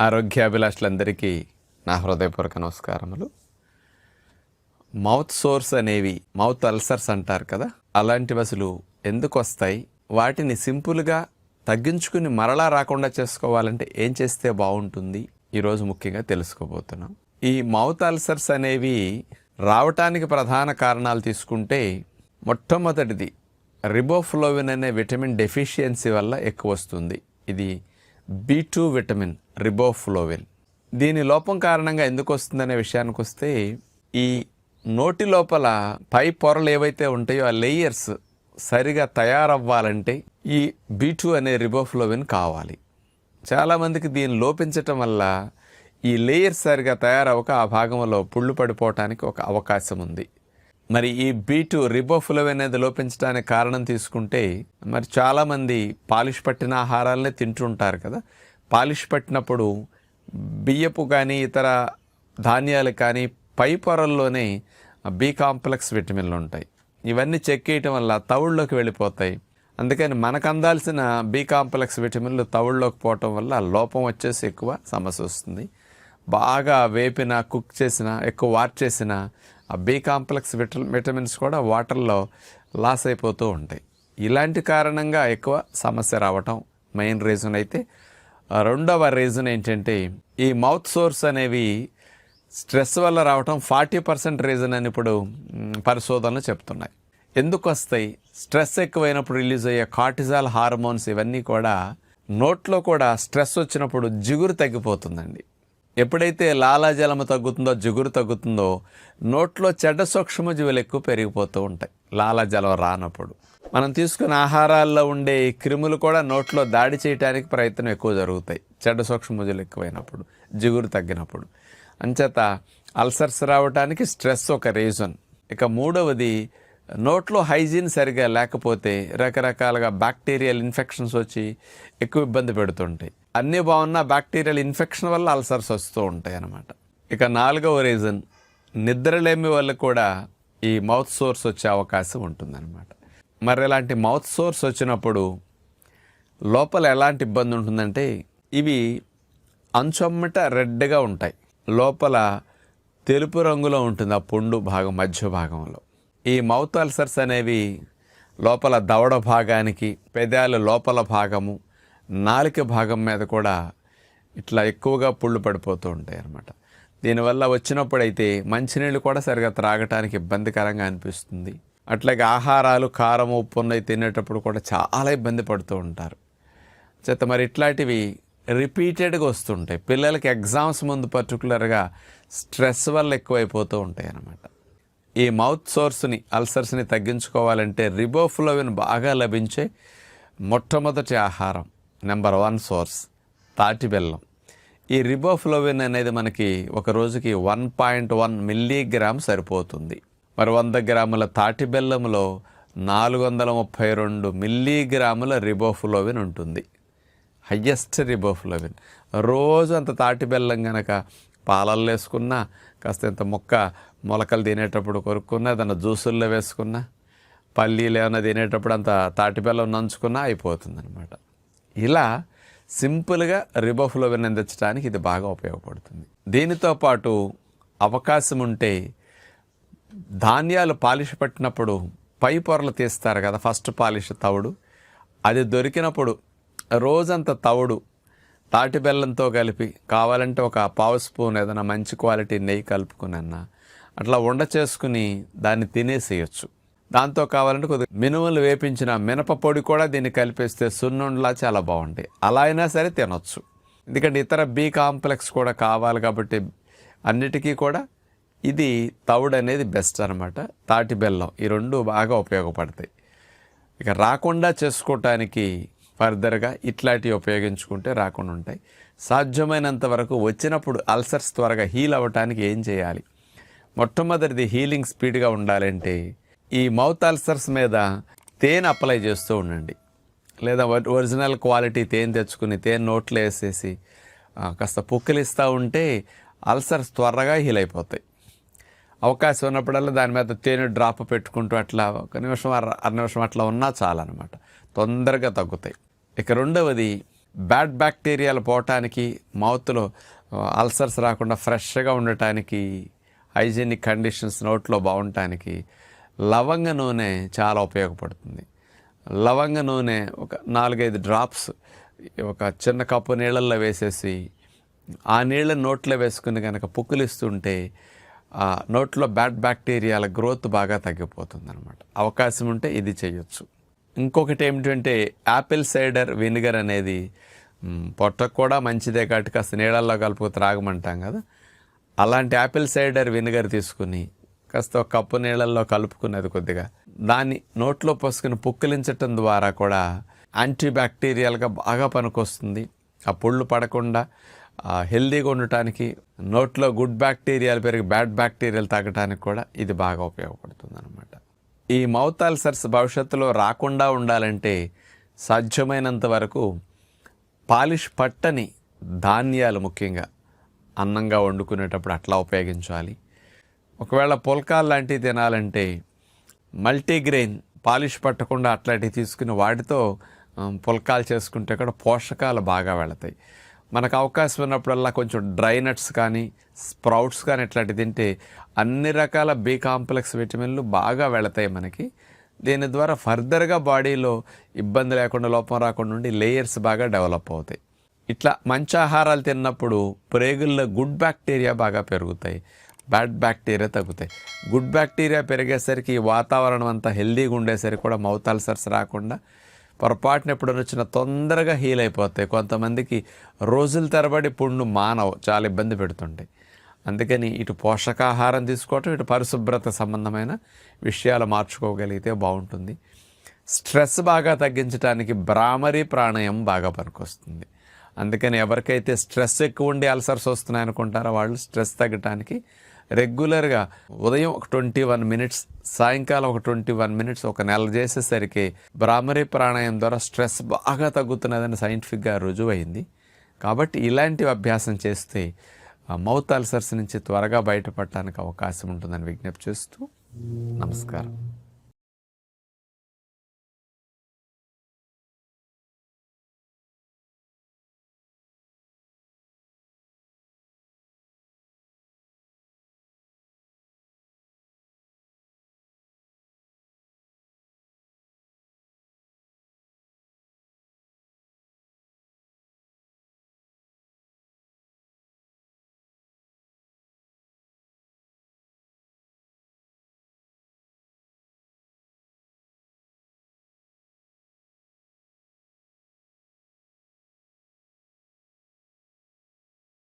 ఆరోగ్యాభిలాషులందరికీ నా హృదయపూర్వక నమస్కారములు. మౌత్ సోర్స్ అనేవి మౌత్ అల్సర్స్ అంటారు కదా అలాంటి అసలు ఎందుకు వస్తాయి? వాటిని సింపుల్గా తగ్గించుకుని మరలా రాకుండా చేసుకోవాలంటే ఏం చేస్తే బాగుంటుంది? ఈరోజు ముఖ్యంగా తెలుసుకోబోతున్నాం. ఈ మౌత్ అల్సర్స్ అనేవి రావటానికి ప్రధాన కారణాలు తీసుకుంటే మొట్టమొదటిది రిబోఫ్లోవిన్ అనే విటమిన్ డెఫిషియన్సీ వల్ల ఎక్కువ వస్తుంది. ఇది బి టూ విటమిన్ రిబోఫ్లోవిన్ దీని లోపం కారణంగా ఎందుకు వస్తుందనే విషయానికి వస్తే ఈ నోటి లోపల పై పొరలు ఏవైతే ఉంటాయో ఆ లేయర్స్ సరిగా తయారవ్వాలంటే ఈ బీటు అనే రిబోఫ్లోవిన్ కావాలి. చాలామందికి దీన్ని లోపించటం వల్ల ఈ లేయర్ సరిగా తయారవక ఆ భాగంలో పుళ్ళు పడిపోవటానికి ఒక అవకాశం ఉంది. మరి ఈ బీటు రిబోఫ్లోవ్ అనేది లోపించడానికి కారణం తీసుకుంటే మరి చాలామంది పాలిష్ పట్టిన ఆహారాలనే తింటుంటారు కదా. పాలిష్ పట్టినప్పుడు బియ్యపు కానీ ఇతర ధాన్యాలు కానీ పై పొరల్లోనే బి కాంప్లెక్స్ విటమిన్లు ఉంటాయి. ఇవన్నీ చెక్కేయటం వల్ల తవుళ్ళలోకి వెళ్ళిపోతాయి. అందుకని మనకు అందాల్సిన బి కాంప్లెక్స్ విటమిన్లు తవుళ్ళలోకి పోవటం వల్ల లోపం వచ్చేసి ఎక్కువ సమస్య వస్తుంది. బాగా వేపిన కుక్ చేసిన ఎక్కువ వాట్ చేసిన ఆ బి కాంప్లెక్స్ విట విటమిన్స్ కూడా వాటర్లో లాస్ అయిపోతూ ఉంటాయి. ఇలాంటి కారణంగా ఎక్కువ సమస్య రావటం మెయిన్ రీజన్ అయితే రెండవ రీజన్ ఏంటంటే ఈ మౌత్ సోర్స్ అనేవి స్ట్రెస్ వల్ల రావటం ఫార్టీ పర్సెంట్ రీజన్ అని ఇప్పుడు పరిశోధనలు చెప్తున్నాయి. ఎందుకు వస్తాయి? స్ట్రెస్ ఎక్కువైనప్పుడు రిలీజ్ అయ్యే కార్టిజాల్ హార్మోన్స్ ఇవన్నీ కూడా నోట్లో కూడా స్ట్రెస్ వచ్చినప్పుడు జిగురు తగ్గిపోతుందండి. ఎప్పుడైతే లాలాజలము తగ్గుతుందో జిగురు తగ్గుతుందో నోట్లో చెడ్డ సూక్ష్మజీవులు ఎక్కువ పెరిగిపోతూ ఉంటాయి. లాలాజలం రానప్పుడు. మనం తీసుకున్న ఆహారాల్లో ఉండే క్రిములు కూడా నోట్లో దాడి చేయడానికి ప్రయత్నం ఎక్కువ జరుగుతాయి. చెడ్డ సూక్ష్మజీవులు ఎక్కువైనప్పుడు జిగురు తగ్గినప్పుడు. అంచేత అల్సర్స్ రావడానికి స్ట్రెస్ ఒక రీజన్. ఇక మూడవది నోట్లో హైజీన్ సరిగా లేకపోతే రకరకాలుగా బ్యాక్టీరియల్ ఇన్ఫెక్షన్స్ వచ్చి ఎక్కువ ఇబ్బంది పెడుతుంటాయి. అన్నీ బాగున్నా బ్యాక్టీరియల్ ఇన్ఫెక్షన్ వల్ల అల్సర్స్ వస్తూ ఉంటాయి అన్నమాట. ఇక నాలుగవ రీజన్ నిద్రలేమి వల్ల కూడా ఈ మౌత్ సోర్స్ వచ్చే అవకాశం ఉంటుందన్నమాట. మరి ఇలాంటి మౌత్ సోర్స్ వచ్చినప్పుడు లోపల ఎలాంటి ఇబ్బంది ఉంటుందంటే ఇవి అంచొమ్మట రెడ్గా ఉంటాయి. లోపల తెలుపు రంగులో ఉంటుంది ఆ పుండు భాగం మధ్య భాగంలో. ఈ మౌత్ అల్సర్స్ అనేవి లోపల దవడ భాగానికి పెదాల లోపల భాగము నాలుక భాగం మీద కూడా ఇట్లా ఎక్కువగా పుళ్ళు పడిపోతూ ఉంటాయి అన్నమాట దీనివల్ల వచ్చినప్పుడైతే మంచినీళ్ళు కూడా సరిగా త్రాగటానికి ఇబ్బందికరంగా అనిపిస్తుంది. అట్లాగే ఆహారాలు కారం ఉప్పు ఉన్నవి తినేటప్పుడు కూడా చాలా ఇబ్బంది పడుతూ ఉంటారు. చేత మరి ఇట్లాంటివి రిపీటెడ్గా వస్తుంటాయి. పిల్లలకి ఎగ్జామ్స్ ముందు పర్టికులర్గా స్ట్రెస్ వల్ల ఎక్కువైపోతూ ఉంటాయి అన్నమాట ఈ మౌత్ సోర్స్ని అల్సర్స్ని తగ్గించుకోవాలంటే రిబోఫ్లోవిన్ బాగా లభించే మొట్టమొదటి ఆహారం. నెంబర్ వన్ సోర్స్ తాటి బెల్లం. ఈ రిబోఫ్లోవిన్ అనేది మనకి ఒక రోజుకి వన్ పాయింట్ వన్ మిల్లీగ్రామ్ సరిపోతుంది. మరి వంద గ్రాముల తాటి బెల్లంలో నాలుగు వందల ముప్పై రెండు మిల్లీగ్రాముల రిబోఫ్లోవిన్ ఉంటుంది. Highest riboflavin. రోజు అంత తాటి బెల్లం కనుక పాలల్లో వేసుకున్నా కాస్త ఇంత మొక్క మొలకలు తినేటప్పుడు కొరుక్కున్నా దాన్ని జ్యూసుల్లో వేసుకున్నా పల్లీలు ఏమైనా తినేటప్పుడు అంత తాటి బెల్లం నంచుకున్నా అయిపోతుంది అనమాట ఇలా సింపుల్గా రిబఫ్లో వినందించడానికి ఇది బాగా ఉపయోగపడుతుంది. దీనితో పాటు అవకాశం ఉంటే ధాన్యాలు పాలిష్ పట్టినప్పుడు పై పొరలు తీస్తారు కదా ఫస్ట్ పాలిష్ తవుడు. అది దొరికినప్పుడు రోజంత తవుడు తాటి బెల్లంతో కలిపి కావాలంటే ఒక పావు స్పూన్ ఏదైనా మంచి క్వాలిటీ నెయ్యి కలుపుకునన్నా అట్లా ఉండ చేసుకుని దాన్ని తినేసేయచ్చు. దాంతో కావాలంటే కొద్దిగా మినుములు వేపించిన మినప పొడి కూడా దీన్ని కలిపేస్తే సున్నుండలా చాలా బాగుంటాయి. అలా అయినా సరే తినొచ్చు. ఎందుకంటే ఇతర బి కాంప్లెక్స్ కూడా కావాలి కాబట్టి అన్నిటికీ కూడా ఇది తవుడు అనేది బెస్ట్ అనమాట తాటి బెల్లం ఈ రెండు బాగా ఉపయోగపడతాయి. ఇక రాకుండా చేసుకోవటానికి ఫర్దర్గా ఇట్లాంటివి ఉపయోగించుకుంటే రాకుండా ఉంటాయి. సాధ్యమైనంత వరకు వచ్చినప్పుడు అల్సర్స్ త్వరగా హీల్ అవ్వటానికి ఏం చేయాలి? మొట్టమొదటిది హీలింగ్ స్పీడ్గా ఉండాలంటే ఈ మౌత్ అల్సర్స్ మీద తేనె అప్లై చేస్తూ ఉండండి. లేదా ఒరిజినల్ క్వాలిటీ తేనె తెచ్చుకుని తేనె నోట్లో వేసేసి కాస్త పుక్కిలిస్తూ ఉంటే అల్సర్స్ త్వరగా హీల్ అయిపోతాయి. అవకాశం ఉన్నప్పుడల్లా దాని మీద తేనె డ్రాప్ పెట్టుకుంటూ అట్లా ఒక నిమిషం అర అర నిమిషం అట్లా ఉన్నా చాలన్నమాట. తొందరగా తగ్గుతాయి. ఇక రెండవది బ్యాడ్ బ్యాక్టీరియాలు పోవటానికి మౌత్లో అల్సర్స్ రాకుండా ఫ్రెష్గా ఉండటానికి హైజీనిక్ కండిషన్స్ నోట్లో బాగుండటానికి లవంగ నూనె చాలా ఉపయోగపడుతుంది. లవంగ నూనె ఒక నాలుగైదు డ్రాప్స్ ఒక చిన్న కప్పు నీళ్ళల్లో వేసేసి ఆ నీళ్ళ నోట్లో వేసుకుని కనుక పుక్కులిస్తుంటే ఆ నోట్లో బ్యాడ్ బ్యాక్టీరియాల గ్రోత్ బాగా తగ్గిపోతుంది అనమాట అవకాశం ఉంటే ఇది చేయొచ్చు. ఇంకొకటి ఏమిటంటే యాపిల్ సైడర్ వినిగర్ అనేది పొట్టకు కూడా మంచిదే కాబట్టి కాస్త నీళ్ళల్లో కలుపుకు త్రాగమంటాం కదా. అలాంటి యాపిల్ సైడర్ వినిగర్ తీసుకుని కాస్త కప్పు నీళ్ళల్లో కలుపుకున్నది కొద్దిగా. దాన్ని నోట్లో పోసుకుని పుక్కిలించటం ద్వారా కూడా యాంటీ బ్యాక్టీరియల్గా బాగా పనికొస్తుంది. ఆ పుళ్ళు పడకుండా హెల్దీగా ఉండటానికి నోట్లో గుడ్ బ్యాక్టీరియాలు పెరిగి బ్యాడ్ బ్యాక్టీరియాలు తగ్గడానికి కూడా ఇది బాగా ఉపయోగపడుతుంది అనమాట ఈ మౌత్ అల్సర్స్ భవిష్యత్తులో రాకుండా ఉండాలంటే సాధ్యమైనంత వరకు పాలిష్ పట్టని ధాన్యాలు ముఖ్యంగా అన్నంగా వండుకునేటప్పుడు అట్లా ఉపయోగించాలి. ఒకవేళ పుల్కాలు లాంటివి తినాలంటే మల్టీగ్రెయిన్ పాలిష్ పట్టకుండా అట్లాంటివి తీసుకుని వాటితో పుల్కాలు చేసుకుంటే కూడా పోషకాలు బాగా వెళతాయి. మనకు అవకాశం ఉన్నప్పుడల్లా కొంచెం డ్రై నట్స్ కానీ స్ప్రౌట్స్ కానీ ఇట్లాంటివి తింటే అన్ని రకాల బి కాంప్లెక్స్ విటమిన్లు బాగా వెళతాయి మనకి. దీని ద్వారా ఫర్దర్గా బాడీలో ఇబ్బంది లేకుండా లోపం రాకుండా ఉండి లేయర్స్ బాగా డెవలప్ అవుతాయి. ఇట్లా మంచి ఆహారాలు తిన్నప్పుడు ప్రేగుల్లో గుడ్ బ్యాక్టీరియా బాగా పెరుగుతాయి. బ్యాడ్ బ్యాక్టీరియా తగ్గుతాయి. గుడ్ బ్యాక్టీరియా పెరిగేసరికి వాతావరణం అంతా హెల్దీగా ఉండేసరికి కూడా మౌత్ అల్సర్స్ రాకుండా పొరపాటున ఎప్పుడైనా వచ్చిన తొందరగా హీల్ అయిపోతాయి. కొంతమందికి రోజుల తరబడి పుండు మానవు చాలా ఇబ్బంది పెడుతుంటాయి. అందుకని ఇటు పోషకాహారం తీసుకోవటం ఇటు పరిశుభ్రత సంబంధమైన విషయాలు మార్చుకోగలిగితే బాగుంటుంది. స్ట్రెస్ బాగా తగ్గించడానికి భ్రామరీ ప్రాణాయామం బాగా పనికొస్తుంది. అందుకని ఎవరికైతే స్ట్రెస్ ఎక్కువ ఉండి అల్సర్స్ వస్తున్నాయి అనుకుంటారో వాళ్ళు స్ట్రెస్ తగ్గటానికి రెగ్యులర్గా ఉదయం ఒక ట్వంటీ వన్ మినిట్స్ సాయంకాలం ఒక ట్వంటీ వన్ మినిట్స్ ఒక నెల చేసేసరికి భ్రామరీ ప్రాణాయం ద్వారా స్ట్రెస్ బాగా తగ్గుతున్నదని సైంటిఫిక్గా రుజువైంది. కాబట్టి ఇలాంటివి అభ్యాసం చేస్తే మౌత్ అల్సర్స్ నుంచి త్వరగా బయటపడటానికి అవకాశం ఉంటుందని విజ్ఞప్తి చేస్తూ నమస్కారం.